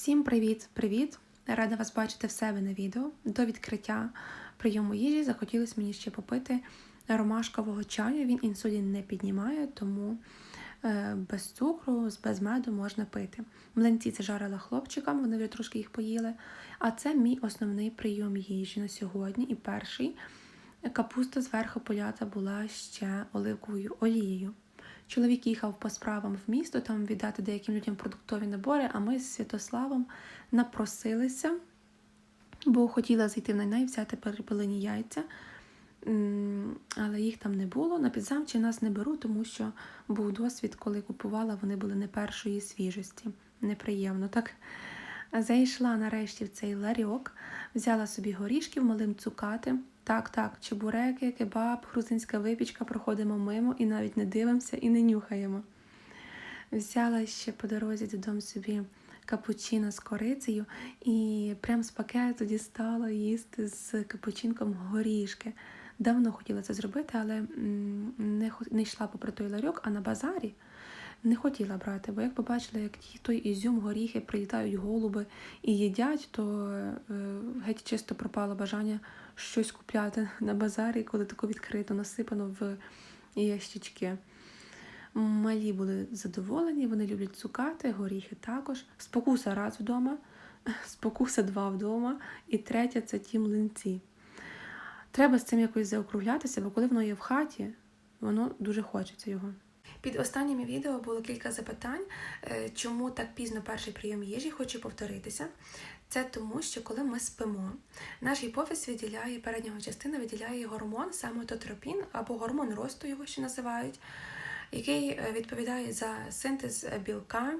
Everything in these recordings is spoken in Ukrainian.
Всім привіт-привіт! Рада вас бачити в себе на відео. До відкриття прийому їжі захотілося мені ще попити ромашкового чаю. Він інсулін не піднімає, тому е, без цукру, без меду можна пити. Млинці це жарила хлопчикам, вони вже трошки їх поїли. А це мій основний прийом їжі на сьогодні. І перший капуста зверху полята була ще оливковою олією. Чоловік їхав по справам в місто, там віддати деяким людям продуктові набори, а ми з Святославом напросилися, бо хотіла зайти в найнай, взяти перепилені яйця, але їх там не було. На підзамчі нас не беру, тому що був досвід, коли купувала, вони були не першої свіжості. Неприємно. Так зайшла нарешті в цей ларьок, взяла собі горішків, малим цукати. Так, так, чебуреки, кебаб, грузинська випічка, проходимо мимо і навіть не дивимося і не нюхаємо. Взяла ще по дорозі додому собі капучино з корицею і прям з пакету дістала їсти з капучинком горішки. Давно хотіла це зробити, але не йшла попри той ларьок, а на базарі не хотіла брати, бо як побачила, як ті- той ізюм, горіхи прилітають голуби і їдять, то е, геть чисто пропало бажання щось купляти на базарі, коли тако відкрито насипано в ящички. Малі були задоволені, вони люблять цукати, горіхи також. Спокуса раз вдома, спокуса два вдома, і третя це ті млинці. Треба з цим якось заокруглятися, бо коли воно є в хаті, воно дуже хочеться його. Під останніми відео було кілька запитань, е, чому так пізно перший прийом їжі, хочу повторитися. Це тому, що коли ми спимо, наш гіпофіз виділяє, передня частина виділяє гормон самототропін або гормон росту, його ще називають, який е, відповідає за синтез е, білка,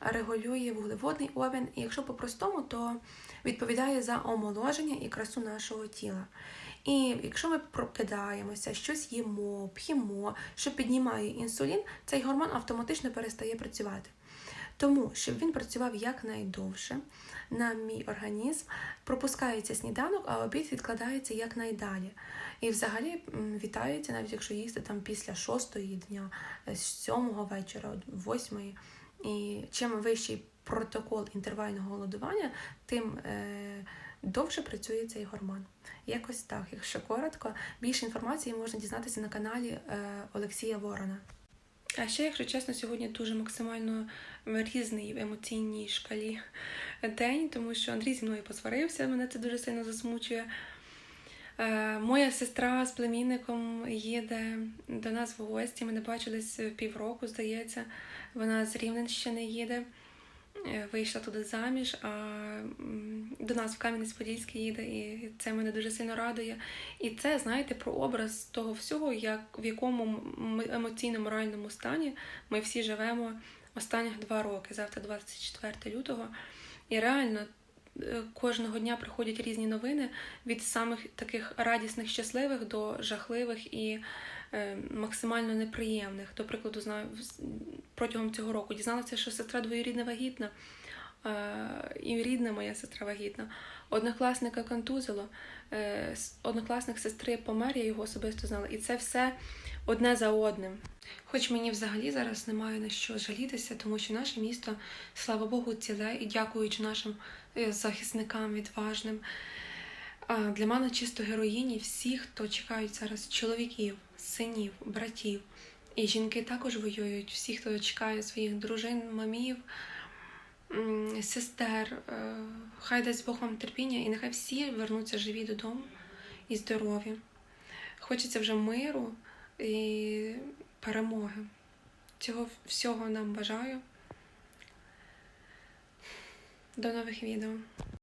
регулює вуглеводний обмін, і якщо по-простому, то відповідає за омоложення і красу нашого тіла. І якщо ми прокидаємося, щось їмо, п'ємо, що піднімає інсулін, цей гормон автоматично перестає працювати. Тому, щоб він працював якнайдовше на мій організм, пропускається сніданок, а обід відкладається якнайдалі. І взагалі вітається, навіть якщо їсти там після шостої дня, е, з сьомого вечора, восьмої. І чим вищий протокол інтервального голодування, тим е, довше працює цей гормон. Якось так, якщо коротко, більше інформації можна дізнатися на каналі е, Олексія Ворона. А ще, якщо чесно, сьогодні дуже максимально різний в емоційній шкалі день, тому що Андрій зі мною посварився, мене це дуже сильно засмучує. Е, Моя сестра з племінником їде до нас в гості. Ми не бачились півроку, здається. Вона з Рівненщини їде. Е, Вийшла туди заміж, а до нас в Кам'янець-Подільський їде, і це мене дуже сильно радує. І це, знаєте, про образ того всього, як в якому емоційно-моральному стані ми всі живемо останніх два роки. Завтра 24 лютого. І реально кожного дня приходять різні новини від самих таких радісних, щасливих до жахливих і е, максимально неприємних. До прикладу, знаю, протягом цього року дізналася, що сестра двоюрідна вагітна, е, і рідна моя сестра вагітна. Однокласника контузило, е, однокласник сестри помер, я його особисто знала. І це все одне за одним. Хоч мені взагалі зараз немає на що жалітися, тому що наше місто, слава Богу, ціле і дякуючи нашим е, захисникам відважним. Для мене чисто героїні всі, хто чекають зараз чоловіків, синів, братів. І жінки також воюють, всі, хто чекає своїх дружин, мамів, сестер. Е, Хай дасть Бог вам терпіння, і нехай всі вернуться живі додому і здорові. Хочеться вже миру і перемоги. Цього всього нам бажаю. До нових відео.